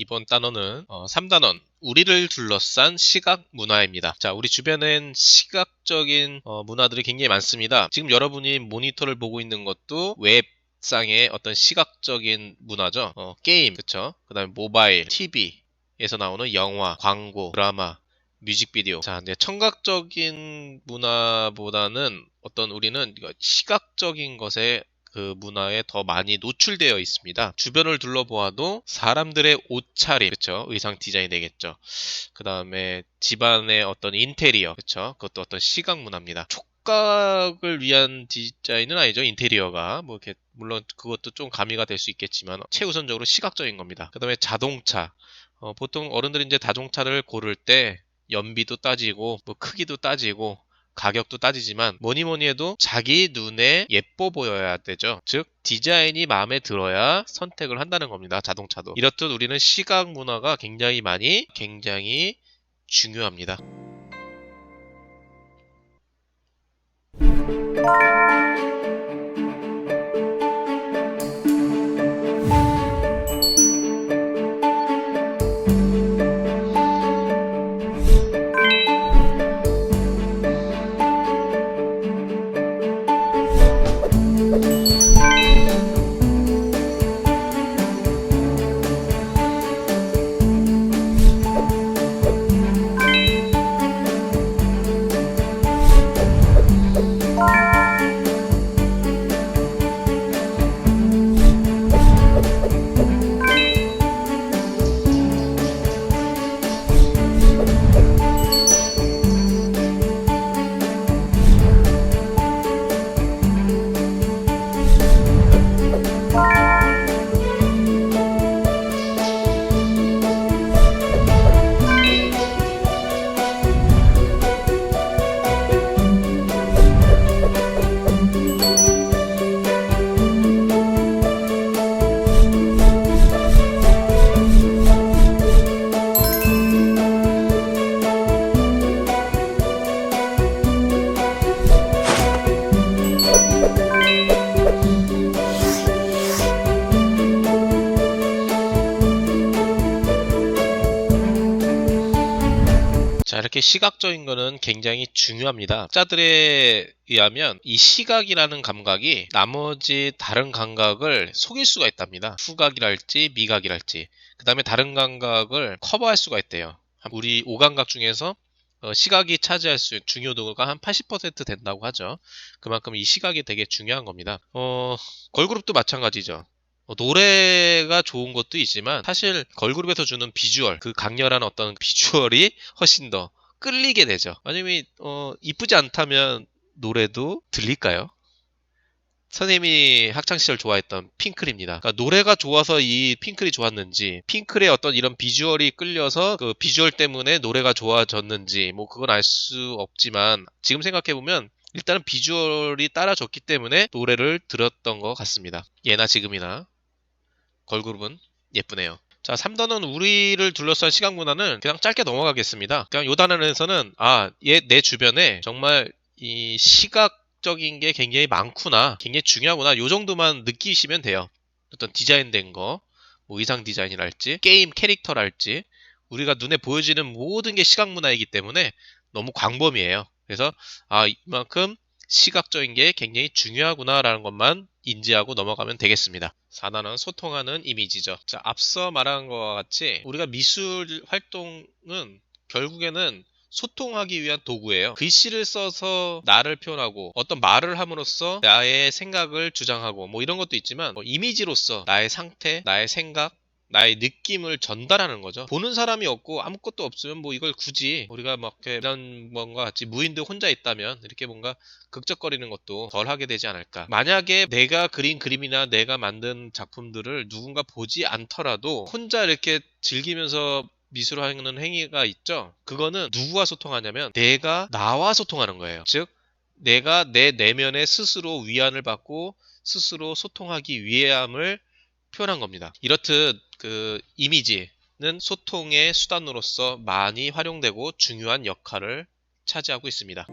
이번 단어는 어, 3단원 우리를 둘러싼 시각 문화입니다. 자, 우리 주변엔 시각적인 어, 문화들이 굉장히 많습니다. 지금 여러분이 모니터를 보고 있는 것도 웹 상의 어떤 시각적인 문화죠. 어, 게임, 그쵸? 그 다음에 모바일, TV에서 나오는 영화, 광고, 드라마, 뮤직비디오. 자, 이제 청각적인 문화보다는 어떤 우리는 시각적인 것에 그 문화에 더 많이 노출되어 있습니다. 주변을 둘러보아도 사람들의 옷차림, 그쵸? 의상 디자인이 되겠죠. 그 다음에 집안의 어떤 인테리어, 그쵸? 그것도 어떤 시각 문화입니다. 촉각을 위한 디자인은 아니죠. 인테리어가. 뭐 이렇게, 물론 그것도 좀 가미가 될 수 있겠지만, 최우선적으로 시각적인 겁니다. 그 다음에 자동차. 어, 보통 어른들이 이제 자동차를 고를 때 연비도 따지고, 뭐 크기도 따지고, 가격도 따지지만 뭐니 뭐니 해도 자기 눈에 예뻐 보여야 되죠. 즉 디자인이 마음에 들어야 선택을 한다는 겁니다. 자동차도. 이렇듯 우리는 시각 문화가 굉장히 많이 굉장히 중요합니다. 이렇게 시각적인 거는 굉장히 중요합니다. 학자들에 의하면 이 시각이라는 감각이 나머지 다른 감각을 속일 수가 있답니다. 후각이랄지 미각이랄지. 그 다음에 다른 감각을 커버할 수가 있대요. 우리 오감각 중에서 어, 시각이 차지할 수 있는 중요도가 한 80% 된다고 하죠. 그만큼 이 시각이 되게 중요한 겁니다. 어, 걸그룹도 마찬가지죠. 어, 노래가 좋은 것도 있지만 사실 걸그룹에서 주는 비주얼 그 강렬한 어떤 비주얼이 훨씬 더 끌리게 되죠. 아니면 어, 이쁘지 않다면 노래도 들릴까요? 선생님이 학창시절 좋아했던 핑클입니다. 그러니까 노래가 좋아서 이 핑클이 좋았는지, 핑클의 어떤 이런 비주얼이 끌려서 그 비주얼 때문에 노래가 좋아졌는지, 뭐 그건 알 수 없지만, 지금 생각해보면 일단은 비주얼이 따라줬기 때문에 노래를 들었던 것 같습니다. 예나 지금이나. 걸그룹은 예쁘네요. 자, 3단원 우리를 둘러싼 시각 문화는 그냥 짧게 넘어가겠습니다. 그냥 요 단원에서는 아, 얘 내 주변에 정말 이 시각 적인 게 굉장히 많구나. 굉장히 중요하구나. 요 정도만 느끼시면 돼요. 어떤 디자인된 거, 뭐 의상 디자인이랄지, 게임 캐릭터랄지, 우리가 눈에 보여지는 모든 게 시각 문화이기 때문에 너무 광범위해요. 그래서 아, 이만큼 시각적인 게 굉장히 중요하구나라는 것만 인지하고 넘어가면 되겠습니다. 4단원 소통하는 이미지죠. 자, 앞서 말한 것과 같이 우리가 미술 활동은 결국에는 소통하기 위한 도구예요. 글씨를 써서 나를 표현하고 어떤 말을 함으로써 나의 생각을 주장하고 뭐 이런 것도 있지만 뭐 이미지로서 나의 상태, 나의 생각, 나의 느낌을 전달하는 거죠. 보는 사람이 없고 아무것도 없으면 뭐 이걸 굳이 우리가 막 이런 뭔가 같이 무인도 혼자 있다면 이렇게 뭔가 극적거리는 것도 덜 하게 되지 않을까. 만약에 내가 그린 그림이나 내가 만든 작품들을 누군가 보지 않더라도 혼자 이렇게 즐기면서 미술을 하는 행위가 있죠. 그거는 누구와 소통하냐면 내가 나와 소통하는 거예요. 즉 내가 내 내면에 스스로 위안을 받고 스스로 소통하기 위함을 표현한 겁니다. 이렇듯 그 이미지는 소통의 수단으로서 많이 활용되고 중요한 역할을 차지하고 있습니다.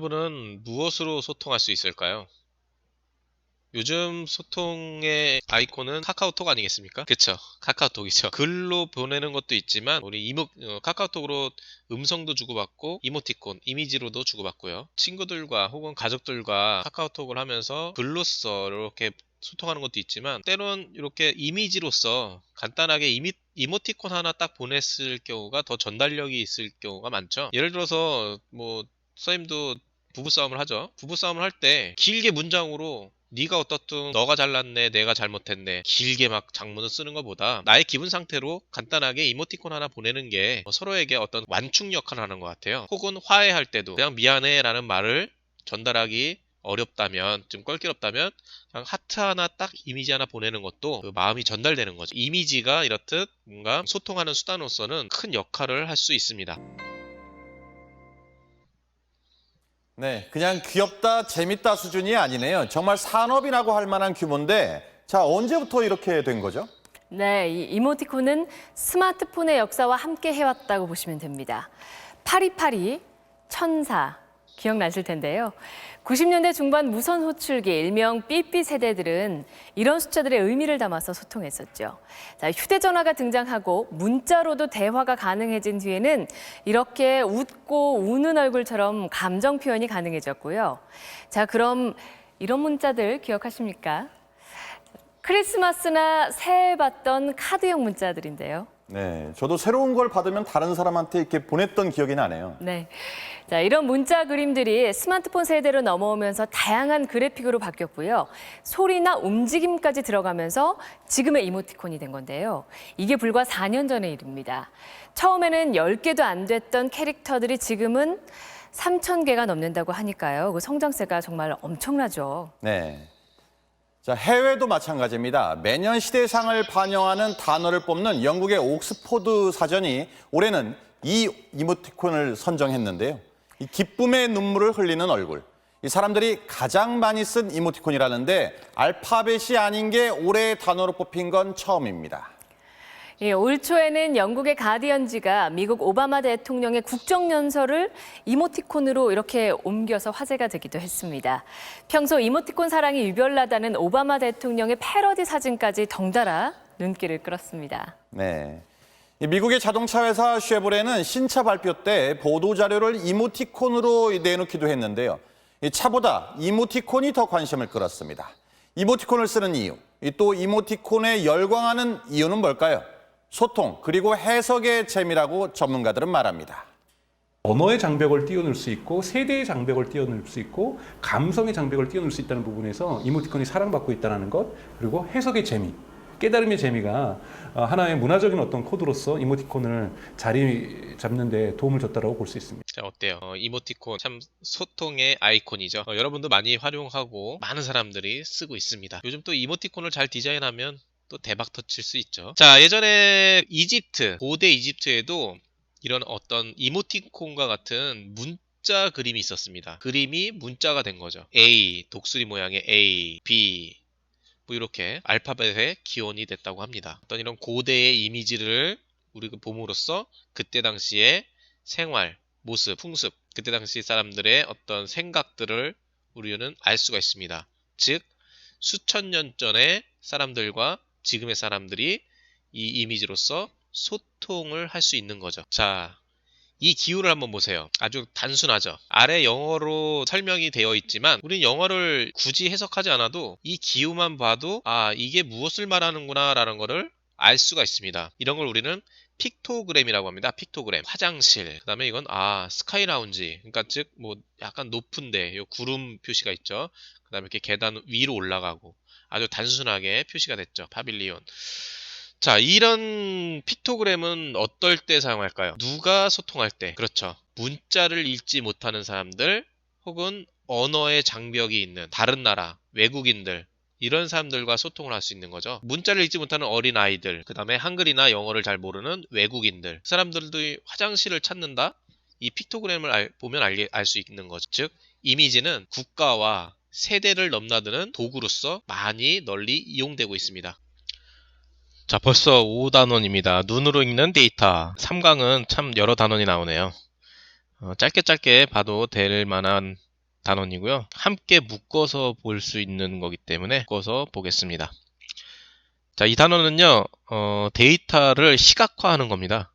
여러분은 무엇으로 소통할 수 있을까요? 요즘 소통의 아이콘은 카카오톡 아니겠습니까? 그쵸. 카카오톡이죠. 글로 보내는 것도 있지만, 우리 이모, 어, 카카오톡으로 음성도 주고받고, 이모티콘, 이미지로도 주고받고요. 친구들과 혹은 가족들과 카카오톡을 하면서 글로써 이렇게 소통하는 것도 있지만, 때론 이렇게 이미지로서 간단하게 이미, 이모티콘 하나 딱 보냈을 경우가 더 전달력이 있을 경우가 많죠. 예를 들어서, 뭐, 선생님도 부부싸움을 하죠. 부부싸움을 할 때 길게 문장으로 네가 어떻든 너가 잘났네 내가 잘못했네 길게 막 장문을 쓰는 것보다 나의 기분 상태로 간단하게 이모티콘 하나 보내는 게 서로에게 어떤 완충 역할을 하는 것 같아요. 혹은 화해할 때도 그냥 미안해 라는 말을 전달하기 어렵다면 좀 껄끄럽다면 그냥 하트 하나 딱 이미지 하나 보내는 것도 그 마음이 전달되는 거죠. 이미지가 이렇듯 뭔가 소통하는 수단으로서는 큰 역할을 할 수 있습니다. 네, 그냥 귀엽다, 재밌다 수준이 아니네요. 정말 산업이라고 할 만한 규모인데, 자, 언제부터 이렇게 된 거죠? 네, 이 이모티콘은 스마트폰의 역사와 함께 해왔다고 보시면 됩니다. 파리파리, 천사, 기억나실 텐데요. 90년대 중반 무선 호출기, 일명 삐삐 세대들은 이런 숫자들의 의미를 담아서 소통했었죠. 자, 휴대전화가 등장하고 문자로도 대화가 가능해진 뒤에는 이렇게 웃고 우는 얼굴처럼 감정 표현이 가능해졌고요. 자, 그럼 이런 문자들 기억하십니까? 크리스마스나 새해 받던 카드형 문자들인데요. 네, 저도 새로운 걸 받으면 다른 사람한테 이렇게 보냈던 기억이 나네요. 네. 자, 이런 문자 그림들이 스마트폰 세대로 넘어오면서 다양한 그래픽으로 바뀌었고요. 소리나 움직임까지 들어가면서 지금의 이모티콘이 된 건데요. 이게 불과 4년 전의 일입니다. 처음에는 10개도 안 됐던 캐릭터들이 지금은 3천 개가 넘는다고 하니까요. 그 성장세가 정말 엄청나죠. 네. 자, 해외도 마찬가지입니다. 매년 시대상을 반영하는 단어를 뽑는 영국의 옥스포드 사전이 올해는 이 이모티콘을 선정했는데요. 이 기쁨의 눈물을 흘리는 얼굴. 이 사람들이 가장 많이 쓴 이모티콘이라는데 알파벳이 아닌 게 올해의 단어로 뽑힌 건 처음입니다. 예, 올 초에는 영국의 가디언지가 미국 오바마 대통령의 국정연설을 이모티콘으로 이렇게 옮겨서 화제가 되기도 했습니다. 평소 이모티콘 사랑이 유별나다는 오바마 대통령의 패러디 사진까지 덩달아 눈길을 끌었습니다. 네. 이 미국의 자동차 회사 쉐보레는 신차 발표 때 보도 자료를 이모티콘으로 내놓기도 했는데요. 이 차보다 이모티콘이 더 관심을 끌었습니다. 이모티콘을 쓰는 이유, 이또 이모티콘에 열광하는 이유는 뭘까요? 소통 그리고 해석의 재미라고 전문가들은 말합니다. 언어의 장벽을 뛰어넘을 수 있고 세대의 장벽을 뛰어넘을 수 있고 감성의 장벽을 뛰어넘을 수 있다는 부분에서 이모티콘이 사랑받고 있다는 것 그리고 해석의 재미 깨달음의 재미가 어, 하나의 문화적인 어떤 코드로서 이모티콘을 자리 잡는 데 도움을 줬다고 볼 수 있습니다. 자, 어때요? 어, 이모티콘 참 소통의 아이콘이죠. 어, 여러분도 많이 활용하고 많은 사람들이 쓰고 있습니다. 요즘 또 이모티콘을 잘 디자인하면 또 대박 터칠 수 있죠. 자, 예전에 이집트, 고대 이집트에도 이런 어떤 이모티콘과 같은 문자 그림이 있었습니다. 그림이 문자가 된 거죠. A, 독수리 모양의 A, B, 뭐 이렇게 알파벳의 기원이 됐다고 합니다. 어떤 이런 고대의 이미지를 우리가 봄으로써 그때 당시의 생활, 모습, 풍습, 그때 당시 사람들의 어떤 생각들을 우리는 알 수가 있습니다. 즉, 수천 년 전의 사람들과 지금의 사람들이 이 이미지로서 소통을 할 수 있는 거죠. 자, 이 기호를 한번 보세요. 아주 단순하죠. 아래 영어로 설명이 되어 있지만 우리는 영어를 굳이 해석하지 않아도 이 기호만 봐도 아 이게 무엇을 말하는구나 라는 거를 알 수가 있습니다. 이런 걸 우리는 픽토그램이라고 합니다. 픽토그램. 화장실. 그 다음에 이건 아 스카이 라운지. 그러니까 즉 뭐 약간 높은데 요 구름 표시가 있죠. 그 다음에 이렇게 계단 위로 올라가고 아주 단순하게 표시가 됐죠. 파빌리온. 자, 이런 픽토그램은 어떨 때 사용할까요? 누가 소통할 때? 그렇죠. 문자를 읽지 못하는 사람들 혹은 언어의 장벽이 있는 다른 나라, 외국인들 이런 사람들과 소통을 할 수 있는 거죠. 문자를 읽지 못하는 어린 아이들, 그 다음에 한글이나 영어를 잘 모르는 외국인들, 그 사람들도 화장실을 찾는다? 이 픽토그램을 알- 보면 알 수 있는 거죠. 즉, 이미지는 국가와 세대를 넘나드는 도구로서 많이 널리 이용되고 있습니다. 자, 벌써 5단원입니다. 눈으로 읽는 데이터. 3강은 참 여러 단원이 나오네요. 어, 짧게 짧게 봐도 될 만한 단원이고요. 함께 묶어서 볼 수 있는 거기 때문에 묶어서 보겠습니다. 자, 이 단원은요, 어, 데이터를 시각화하는 겁니다.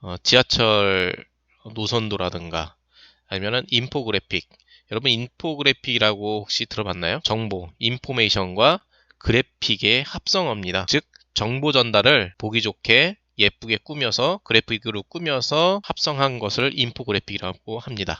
어, 지하철 노선도라든가 아니면은 인포그래픽. 여러분 인포그래픽이라고 혹시 들어봤나요? 정보, 인포메이션과 그래픽의 합성어입니다. 즉 정보 전달을 보기 좋게 예쁘게 꾸며서 그래픽으로 꾸며서 합성한 것을 인포그래픽이라고 합니다.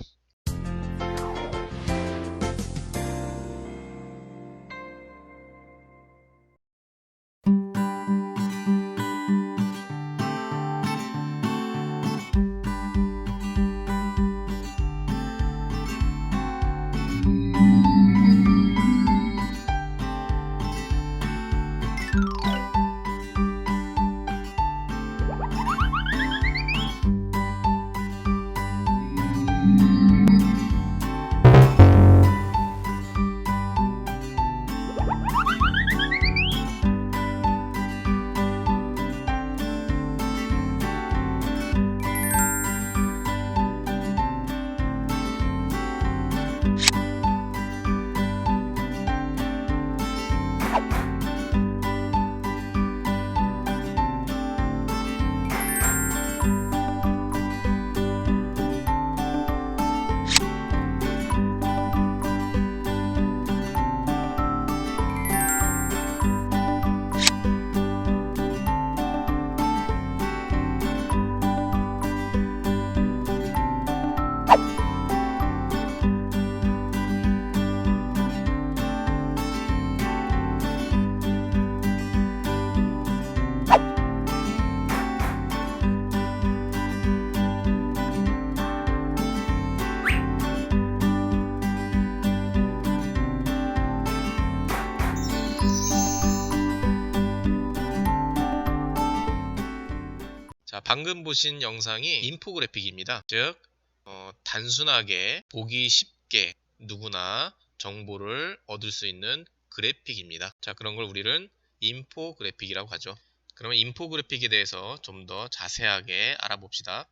방금 보신 영상이 인포그래픽입니다. 즉, 어, 단순하게 보기 쉽게 누구나 정보를 얻을 수 있는 그래픽입니다. 자, 그런 걸 우리는 인포그래픽이라고 하죠. 그러면 인포그래픽에 대해서 좀 더 자세하게 알아봅시다.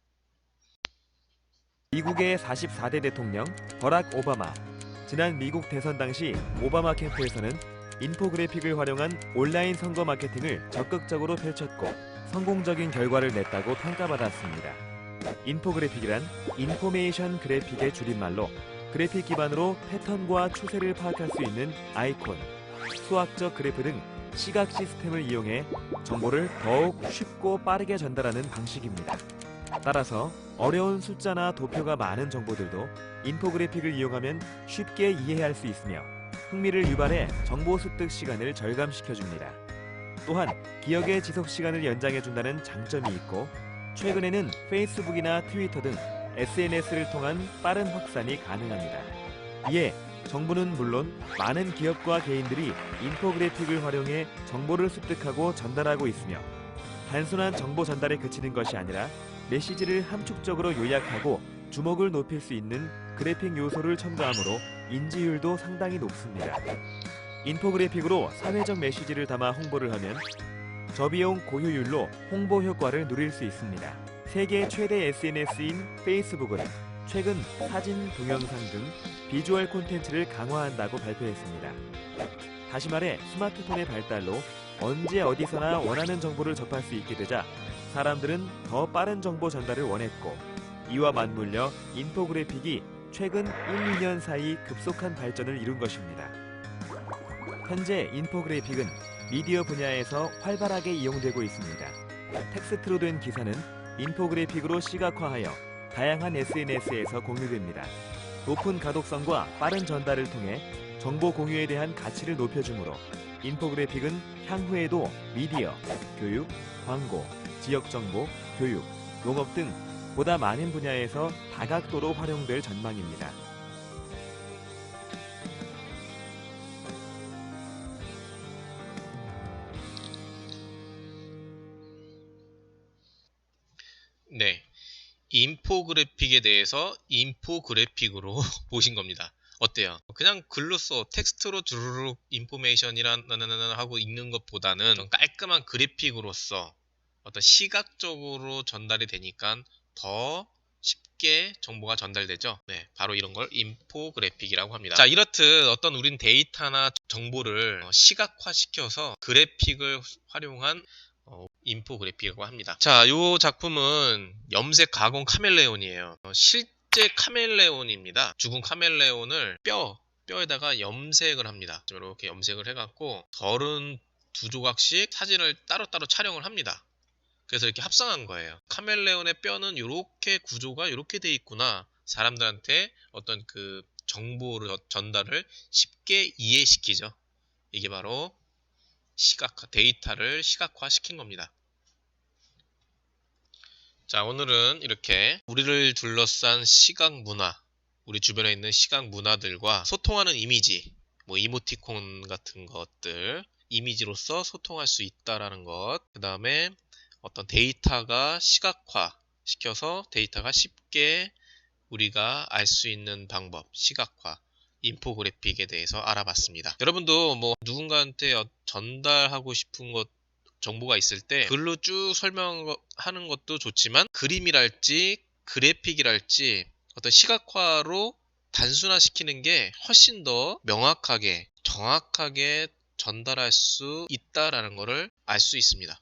미국의 44대 대통령 버락 오바마. 지난 미국 대선 당시 오바마 캠프에서는 인포그래픽을 활용한 온라인 선거 마케팅을 적극적으로 펼쳤고 성공적인 결과를 냈다고 평가받았습니다. 인포그래픽이란 인포메이션 그래픽의 줄임말로 그래픽 기반으로 패턴과 추세를 파악할 수 있는 아이콘, 수학적 그래프 등 시각 시스템을 이용해 정보를 더욱 쉽고 빠르게 전달하는 방식입니다. 따라서 어려운 숫자나 도표가 많은 정보들도 인포그래픽을 이용하면 쉽게 이해할 수 있으며 흥미를 유발해 정보 습득 시간을 절감시켜줍니다. 또한 기억의 지속 시간을 연장해준다는 장점이 있고 최근에는 페이스북이나 트위터 등 SNS를 통한 빠른 확산이 가능합니다. 이에 정부는 물론 많은 기업과 개인들이 인포그래픽을 활용해 정보를 습득하고 전달하고 있으며 단순한 정보 전달에 그치는 것이 아니라 메시지를 함축적으로 요약하고 주목을 높일 수 있는 그래픽 요소를 첨가하므로 인지율도 상당히 높습니다. 인포그래픽으로 사회적 메시지를 담아 홍보를 하면 저비용 고효율로 홍보 효과를 누릴 수 있습니다. 세계 최대 SNS인 페이스북은 최근 사진, 동영상 등 비주얼 콘텐츠를 강화한다고 발표했습니다. 다시 말해 스마트폰의 발달로 언제 어디서나 원하는 정보를 접할 수 있게 되자 사람들은 더 빠른 정보 전달을 원했고 이와 맞물려 인포그래픽이 최근 1, 2년 사이 급속한 발전을 이룬 것입니다. 현재 인포그래픽은 미디어 분야에서 활발하게 이용되고 있습니다. 텍스트로 된 기사는 인포그래픽으로 시각화하여 다양한 SNS에서 공유됩니다. 높은 가독성과 빠른 전달을 통해 정보 공유에 대한 가치를 높여주므로 인포그래픽은 향후에도 미디어, 교육, 광고, 지역 정보, 교육, 농업 등 보다 많은 분야에서 다각도로 활용될 전망입니다. 인포그래픽에 대해서 인포그래픽으로 보신 겁니다. 어때요? 그냥 글로 써 텍스트로 주르륵 인포메이션이란 하고 읽는 것보다는 좀 깔끔한 그래픽으로서 어떤 시각적으로 전달이 되니까 더 쉽게 정보가 전달되죠. 네, 바로 이런 걸 인포그래픽이라고 합니다. 자, 이렇듯 어떤 우린 데이터나 정보를 어, 시각화시켜서 그래픽을 활용한 어, 인포그래픽이라고 합니다. 자, 요 작품은 염색 가공 카멜레온이에요. 어, 실제 카멜레온입니다. 죽은 카멜레온을 뼈, 뼈에다가 염색을 합니다. 이렇게 염색을 해갖고 서른 두 조각씩 사진을 따로따로 촬영을 합니다. 그래서 이렇게 합성한 거예요. 카멜레온의 뼈는 이렇게 구조가 이렇게 돼 있구나. 사람들한테 어떤 그 정보를 전달을 쉽게 이해시키죠. 이게 바로 시각화, 데이터를 시각화 시킨 겁니다. 자, 오늘은 이렇게 우리를 둘러싼 시각 문화, 우리 주변에 있는 시각 문화들과 소통하는 이미지, 뭐 이모티콘 같은 것들, 이미지로서 소통할 수 있다라는 것, 그 다음에 어떤 데이터가 시각화 시켜서 데이터가 쉽게 우리가 알 수 있는 방법, 시각화, 인포그래픽에 대해서 알아봤습니다. 여러분도 뭐 누군가한테 어- 전달하고 싶은 것 정보가 있을 때 글로 쭉 설명하는 것도 좋지만 그림이랄지 그래픽이랄지 어떤 시각화로 단순화시키는 게 훨씬 더 명확하게 정확하게 전달할 수 있다라는 것을 알 수 있습니다.